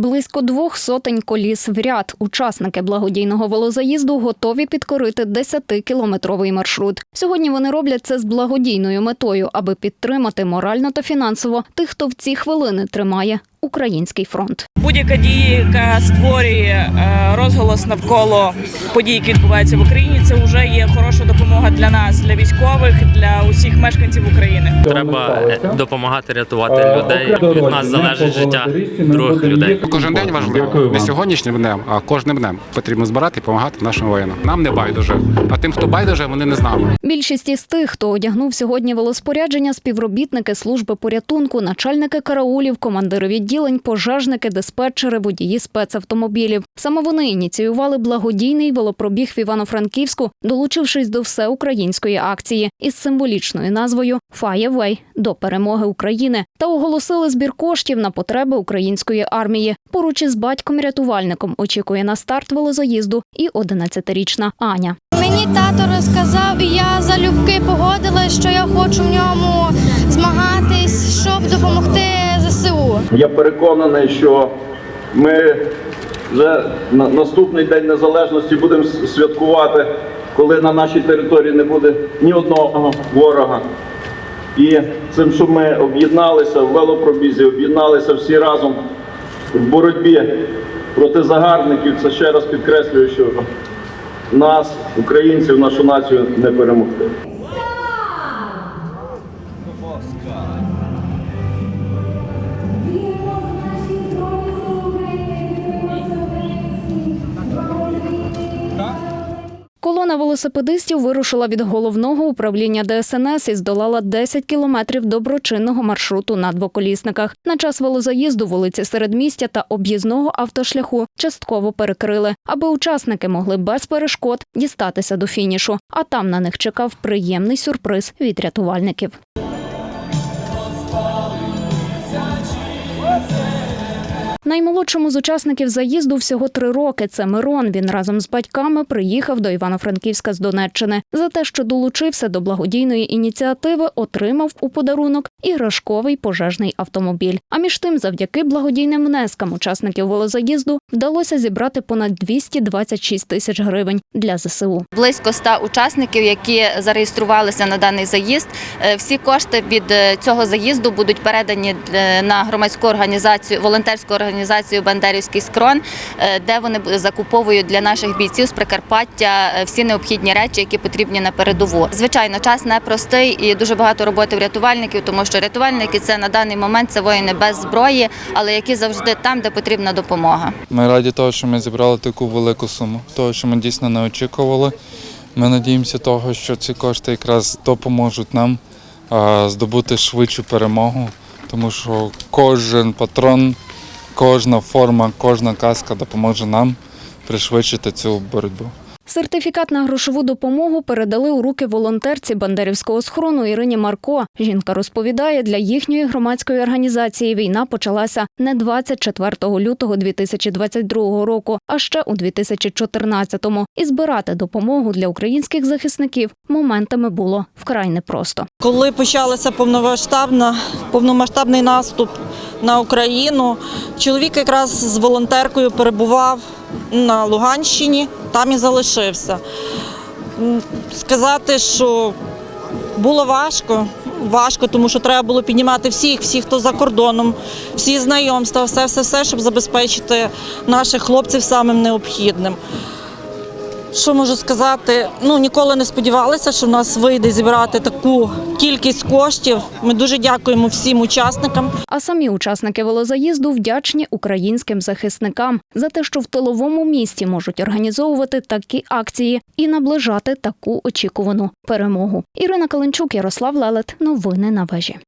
Близько двох сотень коліс в ряд. Учасники благодійного велозаїзду готові підкорити 10-кілометровий маршрут. Сьогодні вони роблять це з благодійною метою, аби підтримати морально та фінансово тих, хто в ці хвилини тримає український фронт. Будь-яка дія, яка створює е, розголос навколо подій, які відбуваються в Україні, це вже є хороша допомога для нас, для військових, для усіх мешканців України. Треба допомагати рятувати людей. Від нас залежить життя других людей. Кожен день важливо. Не сьогоднішнім днем, а кожним днем потрібно збирати і допомагати нашим воїнам. Нам не байдуже. А тим, хто байдуже, вони не з нами. Більшість із тих, хто одягнув сьогодні велоспорядження, співробітники служби порятунку, начальники караулів, командири відділень, пожежники, диспетчери, водії спецавтомобілів. Саме вони ініціювали благодійний велопробіг в Івано-Франківську, долучившись до всеукраїнської акції із символічною назвою «Fire до перемоги України та оголосили збір коштів на потреби української армії. Поруч із батьком-рятувальником очікує на старт велозаїзду і 11-річна Аня. Мені тато розказав, і я залюбки погодилась, що я хочу в ньому змагатись, щоб допомогти. Я переконаний, що ми вже на наступний день незалежності будемо святкувати, коли на нашій території не буде ні одного ворога. І цим, що ми об'єдналися в велопробізі, об'єдналися всі разом в боротьбі проти загарбників, це ще раз підкреслюю, що нас, українців, нашу націю не перемогти. Колона велосипедистів вирушила від головного управління ДСНС і здолала 10 кілометрів доброчинного маршруту на двоколісниках. На час велозаїзду вулиці середмістя та об'їзного автошляху частково перекрили, аби учасники могли без перешкод дістатися до фінішу. А там на них чекав приємний сюрприз від рятувальників. Наймолодшому з учасників заїзду всього три роки. Це Мирон. Він разом з батьками приїхав до Івано-Франківська з Донеччини. За те, що долучився до благодійної ініціативи, отримав у подарунок іграшковий пожежний автомобіль. А між тим, завдяки благодійним внескам учасників велозаїзду вдалося зібрати понад 226 тисяч гривень для ЗСУ. близько 100 учасників, які зареєструвалися на даний заїзд. Е, Всі кошти від е, цього заїзду будуть передані е, на громадську організацію, волонтерську організацію Бандерівський скрон, е, де вони закуповують для наших бійців з Прикарпаття е, всі необхідні речі, які потрібні на передову. Звичайно, час непростий і дуже багато роботи в рятувальників, тому що рятувальники це на даний момент це воїни без зброї, але які завжди там, де потрібна допомога. Ми раді того, що ми зібрали таку велику суму, того, що ми дійсно не очікували. Ми надіємося того, що ці кошти якраз допоможуть нам здобути швидшу перемогу, тому що кожен патрон, кожна форма, кожна каска допоможе нам пришвидшити цю боротьбу. Сертифікат на грошову допомогу передали у руки волонтерці Бандерівського схорону Ірині Марко. Жінка розповідає, для їхньої громадської організації війна почалася не 24 лютого 2022 року, а ще у 2014-му. І збирати допомогу для українських захисників моментами було вкрай непросто. Коли почалася повномасштабна, повномасштабний наступ на Україну, чоловік якраз з волонтеркою перебував на Луганщині, там і залишився. Сказати, що було важко, важко, тому що треба було піднімати всіх, всіх, хто за кордоном, всі знайомства, все, все, все, щоб забезпечити наших хлопців самим необхідним. Що можу сказати? Ну ніколи не сподівалися, що в нас вийде зібрати таку кількість коштів. Ми дуже дякуємо всім учасникам. А самі учасники велозаїзду вдячні українським захисникам за те, що в тиловому місті можуть організовувати такі акції і наближати таку очікувану перемогу. Ірина Каленчук, Ярослав Лелет. Новини на вежі.